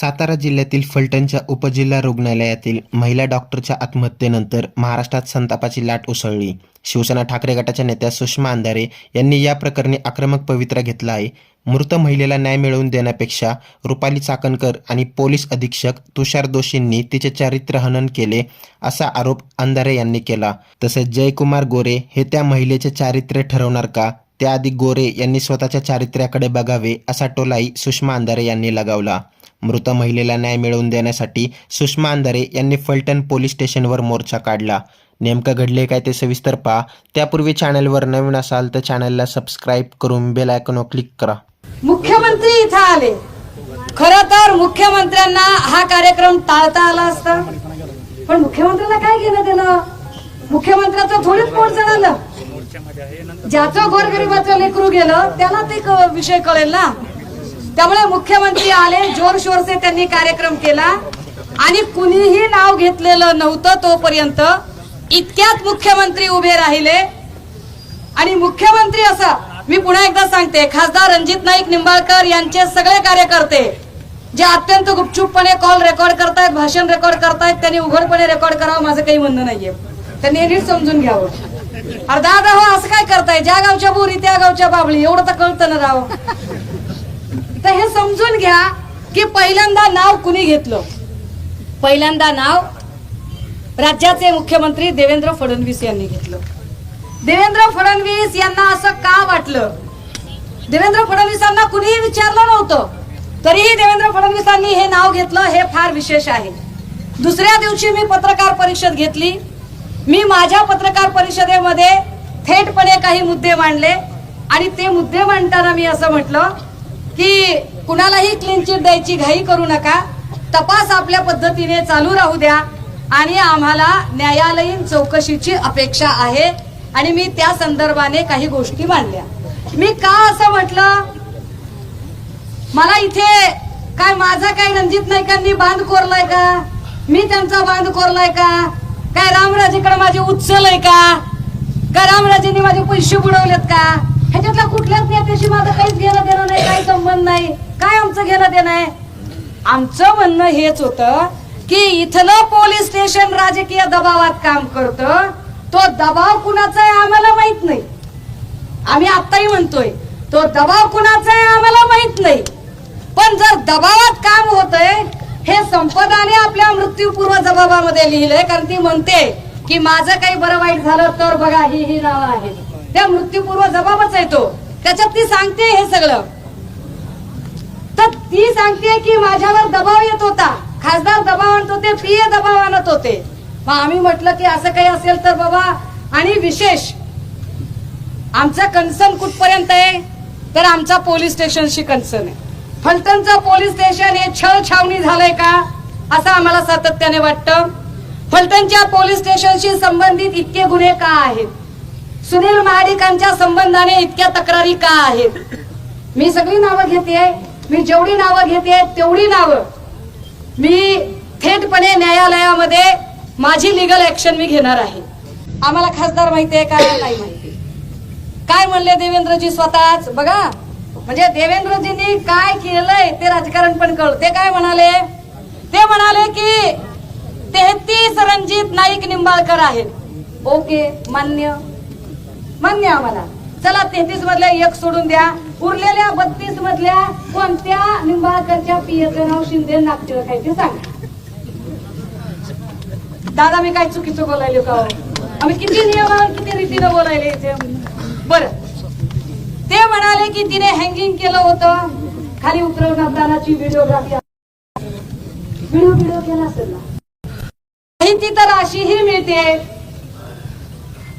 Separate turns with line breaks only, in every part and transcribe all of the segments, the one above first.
सातारा जिल्ह्यातील फलटणच्या उपजिल्हा रुग्णालयातील महिला डॉक्टरच्या आत्महत्येनंतर महाराष्ट्रात संतापाची लाट उसळली. शिवसेना ठाकरे गटाच्या नेत्या सुषमा अंधारे यांनी या प्रकरणी आक्रमक पवित्रा घेतला आहे. मृत महिलेला न्याय मिळवून देण्यापेक्षा रुपाली चाकणकर आणि पोलीस अधीक्षक तुषार दोशींनी तिचे चारित्र्य हनन केले असा आरोप अंधारे यांनी केला. तसेच जयकुमार गोरे हे त्या महिलेचे चारित्र्य ठरवणार का? त्याआधी गोरे यांनी स्वतःच्या चारित्र्याकडे बघावे असा टोलाही सुषमा अंधारे यांनी लगावला. मृत महिलेला न्याय मिळवून देण्यासाठी सुषमा अंधारे यांनी फलटण पोलीस स्टेशनवर मोर्चा काढला. नेमकं घडले काय ते सविस्तर पहा. त्यापूर्वी चॅनलवर नवीन असाल तर चॅनलला सबस्क्राईब करून बेल आयकॉनवर क्लिक करा.
मुख्यमंत्री इथं आले. खर तर मुख्यमंत्र्यांना हा कार्यक्रम टाळता आला असता. पण मुख्यमंत्र्यांना काय घेणं देणं? मुख्यमंत्र्याचं थोडीच पोट जळालं ज्याचं गोरगरिबाचं लेकरू गेलं त्याला ते विषय कळेल ना. त्यामुळे मुख्यमंत्री आले जोरशोरचे त्यांनी कार्यक्रम केला. आणि कुणीही नाव घेतलेलं नव्हतं तोपर्यंत इतक्यात मुख्यमंत्री उभे राहिले. आणि मुख्यमंत्री असं मी पुन्हा एकदा सांगते खासदार रणजित नाईक निंबाळकर यांचे सगळे कार्यकर्ते जे अत्यंत गुपचूपपणे कॉल रेकॉर्ड करतायत भाषण रेकॉर्ड करतायत त्यांनी उघडपणे रेकॉर्ड करावं माझं काही म्हणणं नाहीये. त्यांनी नीट समजून घ्यावं. अरे दादा हो असं काय करताय? ज्या गावच्या बोरी त्या गावच्या बाबळी एवढं तर कळतं ना राव. तर हे समजून घ्या की पहिल्यांदा नाव कुणी घेतलं? पहिल्यांदा नाव राज्याचे मुख्यमंत्री देवेंद्र फडणवीस यांनी घेतलं. देवेंद्र फडणवीस यांना असं का वाटलं? देवेंद्र फडणवीसांना कुणीही विचारलं नव्हतं. तरीही देवेंद्र फडणवीसांनी हे नाव घेतलं हे फार विशेष आहे. दुसऱ्या दिवशी मी पत्रकार परिषद घेतली. मी माझ्या पत्रकार परिषदेमध्ये थेटपणे काही मुद्दे मांडले आणि ते मुद्दे मांडताना मी असं म्हटलं की कुणालाही क्लीन चिट द्यायची घाई करू नका. तपास आपल्या पद्धतीने चालू राहू द्या. आणि आम्हाला न्यायालयीन चौकशीची अपेक्षा आहे. आणि मी त्या संदर्भाने काही गोष्टी मांडल्या. मी का असं म्हटलं? मला इथे काय माझा काय रणजित नाईकांनी बांध कोरलाय का? मी त्यांचा बांध कोरलाय का? काय रामराजेकडे माझे उचल आहे का काय रामराजेंनी माझे पैसे बुडवलेत का? ह्याच्यातल्या कुठल्याच नेत्याशी माझं काहीच घेणं देणं नाही काही नाही. काय आमचं घेणं देणं आहे? आमचं म्हणणं हेच होतं की इथलं पोलीस स्टेशन राजकीय दबावात काम करत. तो दबाव कुणाचा आहे आम्हाला माहीत नाही. आम्ही आत्ताही म्हणतोय तो दबाव कुणाचा आहे आम्हाला माहीत नाही. पण जर दबावात काम होतंय हे संपदाने आपल्या मृत्यूपूर्व जबाबामध्ये लिहिलंय कारण ती म्हणते की माझं काही बरं वाईट झालं तर बघा ही ही नावं आहेत. त्या मृत्यूपूर्व जबाबच आहे तो. त्याच्यात ती सांगते हे सगळं. तर ती सांगते की माझ्यावर दबाव येत होता. खासदार दबाव आणत होते पीए दबाव आणत होते. मग आम्ही म्हटलं की असं काही असेल तर बाबा आणि विशेष आमचा कन्सर्न कुठपर्यंत आहे? तर आमचा पोलीस स्टेशनशी कन्सर्न आहे. फलटणचं पोलीस स्टेशन हे छळ छावणी झालंय का? असं आम्हाला सातत्याने वाटतं. फलटणच्या पोलीस स्टेशनशी संबंधित इतके गुन्हे का आहेत? सुनील महाडिकांच्या संबंधाने इतक्या तक्रारी का आहेत? मी सगळी नावं घेते मी जेवढी नावं घेते तेवढी नावं. मी थेटपणे न्यायालयामध्ये माझी लिगल ऍक्शन मी घेणार आहे. आम्हाला खासदार माहितीये काय नाही माहिती. काय म्हणले देवेंद्रजी स्वतःच? बघा. म्हणजे देवेंद्रजींनी काय केलंय ते राजकारण पण कळते काय म्हणाले? ते म्हणाले की तेहतीस रणजित नाईक निंबाळकर आहेत. ओके मान्य. मान्य आम्हाला. चला तेहतीस मधल्या एक सोडून द्या. उरलेल्या बत्तीस मधल्या कोणत्या निंबाळकरच्या पियचं नाव शिंदे नागपूर काय ते सांगा. दादा मी काय चुकीचं बोलायलो का हो? आम्ही किती नियम किती रीतीनं बोलायले इथे? बर. ते म्हणाले की तिने हँगिंग केलं होतं. खाली उतरवण्याची व्हिडिओग्राफी व्हिडिओ व्हिडिओ केला असेल ना? माहिती तर अशीही मिळते.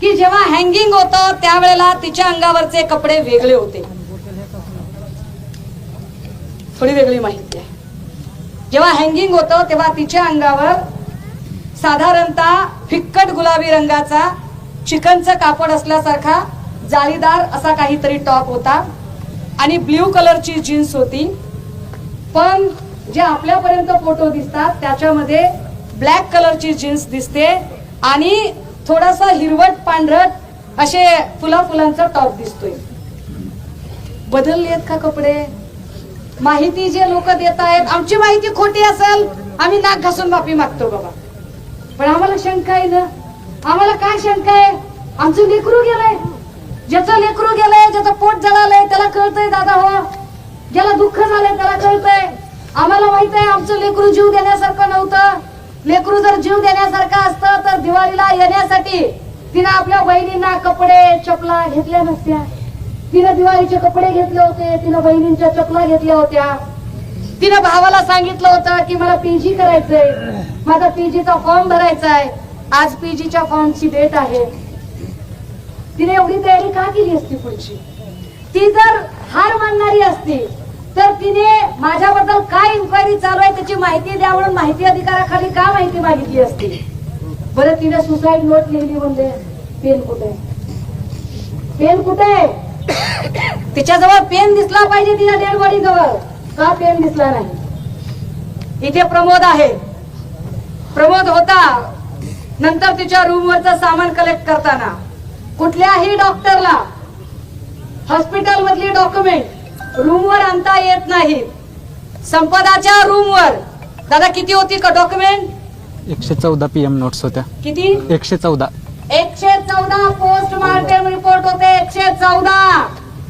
की जेव्हा हँगिंग होतं त्यावेळेला तिच्या अंगावरचे कपडे वेगळे होते. थोडी वेगळी माहिती आहे. जेव्हा हँगिंग होतं तेव्हा तिच्या अंगावर साधारणतः फिक्कट गुलाबी रंगाचा चिकनचं कापड असल्यासारखा जाळीदार असा काहीतरी टॉप होता. आणि ब्ल्यू कलरची जीन्स होती. पण जे आपल्यापर्यंत फोटो दिसतात त्याच्यामध्ये ब्लॅक कलरची जीन्स दिसते. आणि थोडासा हिरवट पांढरट असे फुला फुलांचा टॉप दिसतोय. बदलले आहेत का कपडे? माहिती जे लोक देत आहेत आमची माहिती खोटी असेल आम्ही नाक घासून माफी मागतो बाबा. पण आम्हाला शंका आहे ना? आम्हाला काय शंका आहे? आमचं लेकरू गेलंय. ज्याचं लेकरू गेलंय ज्याचं पोट जळालंय त्याला कळतंय दादा हो ज्याला दुःख झालंय त्याला कळतंय. आम्हाला माहीत आहे आमचं लेकरू जीव देण्यासारखं नव्हतं. लेकरू जर जीव देण्यासारखं असतं दिवाळीला येण्यासाठी तिनं आपल्या बहिणींना कपडे चपला घेतल्या नसत्या. तिनं दिवाळीचे कपडे घेतले होते तिनं बहिणींच्या चपला घेतल्या होत्या. तिनं भावाला सांगितलं होतं की मला पीजी करायचंय. माझा पीजीचा फॉर्म भरायचा आहे आज पीजीच्या फॉर्मची डेट आहे. तिने एवढी तयारी का केली असती पुढची? ती जर हार मानणारी असती तर तिने माझ्याबद्दल काय इन्क्वायरी चालू आहे त्याची माहिती द्या म्हणून माहिती अधिकाराखाली का माहिती मागितली असती? बरं तिने सुसाईड नोट लिहिली म्हणजे पेन कुठे? पेन कुठे? तिच्याजवळ पेन दिसला पाहिजे तिच्या डेड बॉडी जवळ का पेन दिसला नाही? इथे प्रमोद आहे. प्रमोद होता नंतर तिच्या रूमवरचं सामान कलेक्ट करताना. कुठल्याही डॉक्टरला हॉस्पिटल मधली डॉक्युमेंट रूमवर आणता येत नाही. संपदाच्या रूमवर. दादा किती होती का डॉक्युमेंट?
एकशे चौदा पी एम नोट्स होत्या.
किती?
एकशे चौदा.
एकशे चौदा पोस्टमार्टम रिपोर्ट होते एकशे चौदा.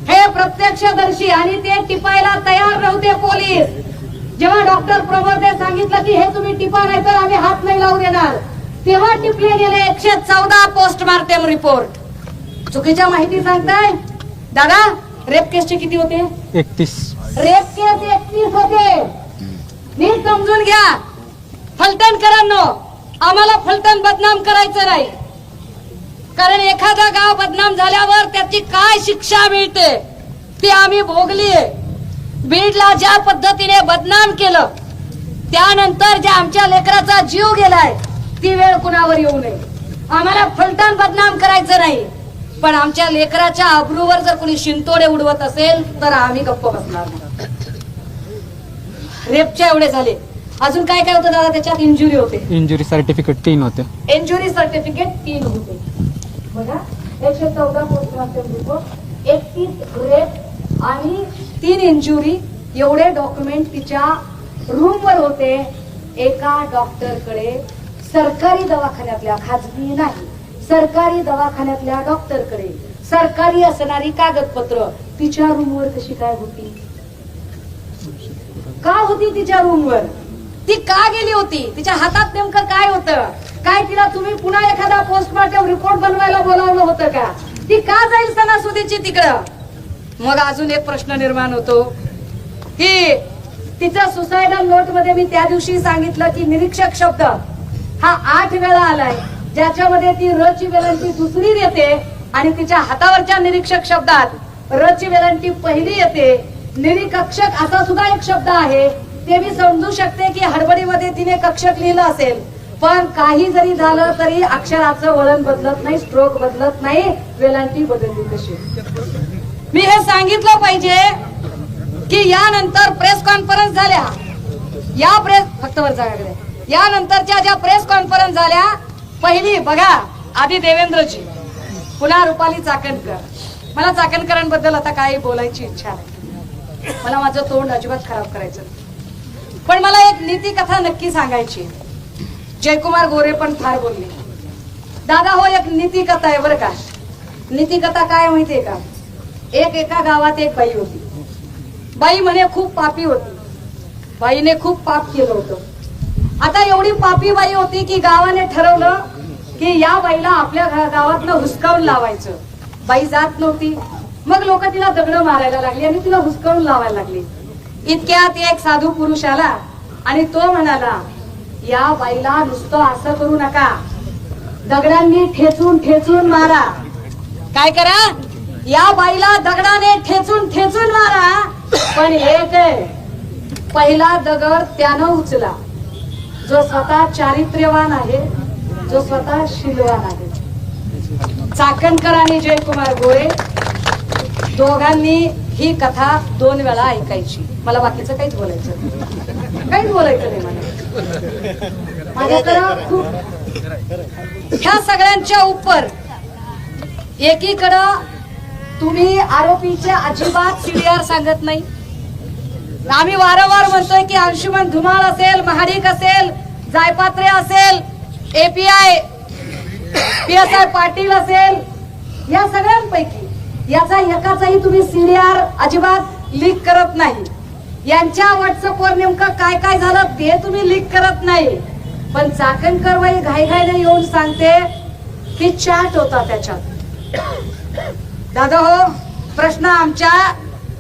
हे प्रत्यक्षदर्शी आणि ते टिपायला तयार नव्हते पोलीस. जेव्हा डॉक्टर प्रमोदने सांगितलं की हे तुम्ही टिपा नाही तर आम्ही हात नाही लावू देणार तेव्हा टिपले गेले एकशे चौदा पोस्टमार्टम रिपोर्ट चुकीच्या माहिती सांगताय? दादा रेप केसचे किती होते?
एकतीस.
रेप केस एकतीस होते. नीट समजून घ्या. फलटणकरांनो आम्हाला फलटण बदनाम करायचं नाही. कारण एखादा गाव बदनाम झाल्यावर त्याची काय शिक्षा मिळते? ती आम्ही भोगली बीडला ज्या पद्धतीने बदनाम केलं त्यानंतर ज्या आमच्या लेकराचा जीव गेलाय ती वेळ कुणावर येऊ नये. आम्हाला फलटण बदनाम करायचं नाही. पण आमच्या लेकराच्या अब्रूवर जर कोणी शिंतोडे उडवत असेल तर आम्ही गप्प बसणार रेपच्या एवढे झाले. अजून काय काय होतं दादा त्याच्यात? इंजुरी होते.
इंजुरी सर्टिफिकेट तीन होते.
इंजुरी सर्टिफिकेट तीन होते. बघा एकशे चौदा रिपोर्ट एकतीस रेप आणि तीन इंजुरी एवढे डॉक्युमेंट तिच्या रूमवर होते. एका डॉक्टरकडे सरकारी दवाखान्यातल्या खाजगी नाही सरकारी दवाखान्यातल्या डॉक्टरकडे सरकारी असणारी कागदपत्र तिच्या रूमवर कशी काय होती? का होती तिच्या रूमवर ती का गेली होती? तिच्या हातात नेमकं काय होतं? काय तिला तुम्ही पुन्हा एखादा पोस्टमार्टम रिपोर्ट बनवायला बोलावलं होतं का? ती का जाईल सणासुदीची तिकडं? मग अजून एक प्रश्न निर्माण होतो. की तिच्या सुसायडल नोटमध्ये मी त्या दिवशी सांगितलं की निरीक्षक शब्द. हा आठ वेळा आलाय. ज्याच्यामध्ये ती रची ची वेलांटी दुसरी येते आणि तिच्या हातावरच्या निरीक्षक शब्दात र ची वेलांटी पहिली येते. निरीकक्षक असा सुद्धा एक शब्द आहे. ते मी समजू शकते की हडबडीमध्ये तिने कक्षक लिहिलं असेल. पण काही जरी झालं तरी अक्षराचं वळण बदलत नाही स्ट्रोक बदलत नाही वेलांटी बदलली कशी? मी हे सांगितलं पाहिजे की यानंतर प्रेस कॉन्फरन्स झाल्या. या प्रेस फक्त वर जागाकडे यानंतरच्या ज्या प्रेस कॉन्फरन्स झाल्या पहिली बघा आधी देवेंद्रजी पुन्हा रुपाली चाकणकर. मला चाकणकरांबद्दल आता काही बोलायची इच्छा नाही. मला माझं तोंड अजिबात खराब करायचं नाही. पण मला एक नीती कथा नक्की सांगायची जयकुमार गोरे पण फार बोलले. दादा हो एक नीती कथा आहे बरं का? नीती कथा काय माहितीये का? एक एका गावात एक बाई होती. बाई म्हणे खूप पापी होती. बाईने खूप पाप केलं होतं. आता एवढी पापी बाई होती की गावाने ठरवलं की या बाईला आपल्या गावातनं हुसकावून लावायचं. बाई जात नव्हती. मग लोक तिला दगड मारायला लागली आणि तिला हुसकावून लावायला लागली. इतक्यात एक साधू पुरुष आला आणि तो म्हणाला या बाईला नुसतं असं करू नका. दगडांनी ठेचून ठेचून मारा. काय करा? या बाईला दगडाने ठेचून ठेचून मारा. पण एक पहिला दगड त्यानं उचला. जो स्वतः चारित्र्यवान आहे जो स्वतः शिलवान आहे. चाकणकर आणि जयकुमार गोरे दोघांनी ही कथा दोन वेळा ऐकायची. मला बाकीचं काहीच बोलायचं काहीच बोलायचं नाही मला. माझ्याकडं खूप ह्या सगळ्यांच्या उपर एकीकडं तुम्ही आरोपीचे अजिबात सीडीआर सांगत नाही. आम्ही वारंवार म्हणतोय की अंशुमन धुमाळ असेल महाडिक असेल जायपात्रे असेल API P S I Patil असेल या सगळ्यांपैकी याचा एकाचाही तुम्ही सीडीआर अजिबात लीक करत नाही. यांच्या व्हॉट्सअपवर नेमकं काय काय झालं ते तुम्ही लीक करत नाही. पण चाकणकर बाई घाईघाईने येऊन सांगते की चॅट होता त्याच्यात. दादा हो प्रश्न आमच्या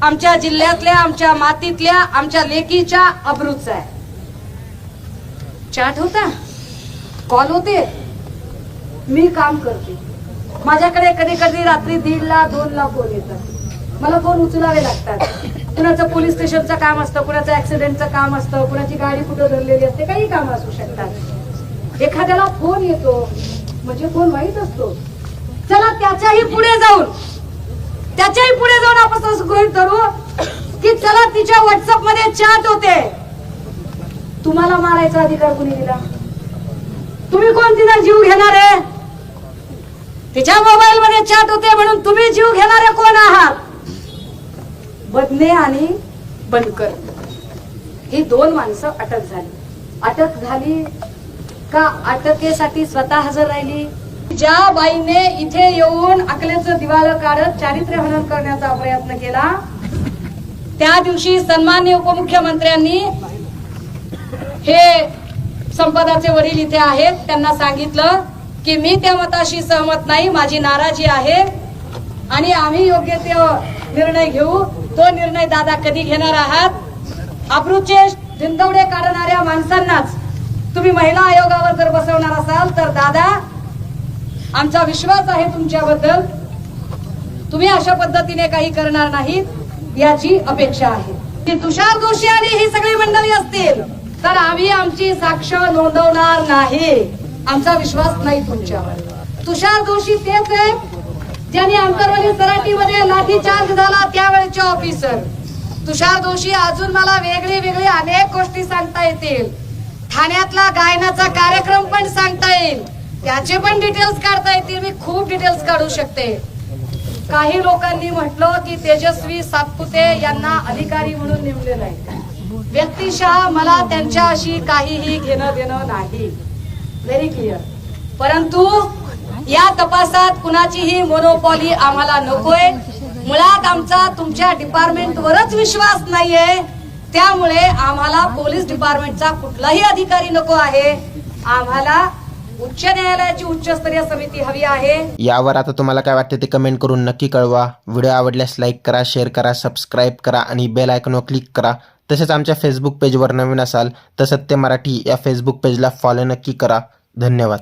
आमच्या जिल्ह्यातल्या आमच्या मातीतल्या आमच्या लेकीच्या अब्रूचा आहे. चॅट होता? कॉल होते? मी काम करते. माझ्याकडे कधी कधी रात्री दीड ला दोन ला फोन येतात. मला फोन उचलावे लागतात. कुणाचं पोलीस स्टेशनचं काम असतं कुणाचं ऍक्सिडेंटचं काम असतं कुणाची गाडी कुठं धरलेली असते काही काम असू शकतात. एखाद्याला फोन येतो म्हणजे फोन माहीत असतो. चला त्याच्याही पुढे जाऊन त्याच्याही पुढे जाऊन आपण असं गृहीत धरू की चला तिच्या व्हॉट्सअपमध्ये चॅट होते. तुम्हाला मारायचा अधिकार कुणी दिला? तुम्ही कोण तिचा जीव घेणार? आहे तिच्या मोबाईल मध्ये चॅट होते म्हणून तुम्ही जीव घेणारे कोण आहात? बदने आणि बनकर ही दोन माणसं अटक झाली. अटक झाली का? अटकेसाठी स्वतः हजर राहिली? ज्या बाईने इथे येऊन अकलेचं दिवाळं काढत चारित्र्य हनन करण्याचा प्रयत्न केला त्या दिवशी सन्मान्य उपमुख्यमंत्र्यांनी हे संपदाचे वडील इथे आहेत. त्यांना सांगितलं की मी त्या मताशी सहमत नाही. माझी नाराजी आहे आणि आम्ही योग्य ते निर्णय घेऊ. तो निर्णय दादा कधी घेणार आहात? अब्रूचे धिंदवडे काढणाऱ्या माणसांनाच. तुम्ही महिला आयोगावर जर बसवणार असाल तर दादा आमचा विश्वास आहे तुमच्याबद्दल. तुम्ही अशा पद्धतीने काही करणार नाहीत याची अपेक्षा आहे. तुषार जोशी आणि ही सगळी मंडळी असतील तर आम्ही आमची साक्ष नोंदवणार नाही. आमचा विश्वास नाही तुमच्यावर. तुषार जोशी तेच आहे ज्यांनी आंतरवाली सराटीमध्ये लाठीचार्ज झाला त्यावेळेचे ऑफिसर तुषार दोषी अजून मला वेगळी वेगळी अनेक गोष्टी सांगता येतील. ठाण्यातला गायनाचा कार्यक्रम पण सांगता येईल. त्याचे पण डिटेल्स काढता येतील. मी खूप डिटेल्स काढू शकते. काही लोकांनी म्हटलं की तेजस्वी सातपुते यांना अधिकारी म्हणून नेमलेलं आहे व्यक्तिशः मला त्यांच्याशी काहीही घेणं देणं नाही. व्हेरी क्लिअर परंतु या तपासात कुणाचीही मोनोपॉली आम्हाला नकोय. मुळात आमचा तुमच्या डिपार्टमेंटवरच विश्वास नाहीये. त्यामुळे आम्हाला पोलीस डिपार्टमेंटचा कुठलाही अधिकारी नको आहे. आम्हाला उच्च न्यायालयाची उच्चस्तरीय समिती हवी आहे.
यावर आता तुम्हाला काय वाटते ते कमेंट करून नक्की कळवा. व्हिडिओ आवडल्यास लाईक करा शेअर करा सबस्क्राईब करा आणि बेल आयकॉनवर क्लिक करा. तसेच आमच्या फेसबुक पेजवर नवीन असाल तर सत्य मराठी या फेसबुक पेजला फॉलो नक्की करा. धन्यवाद.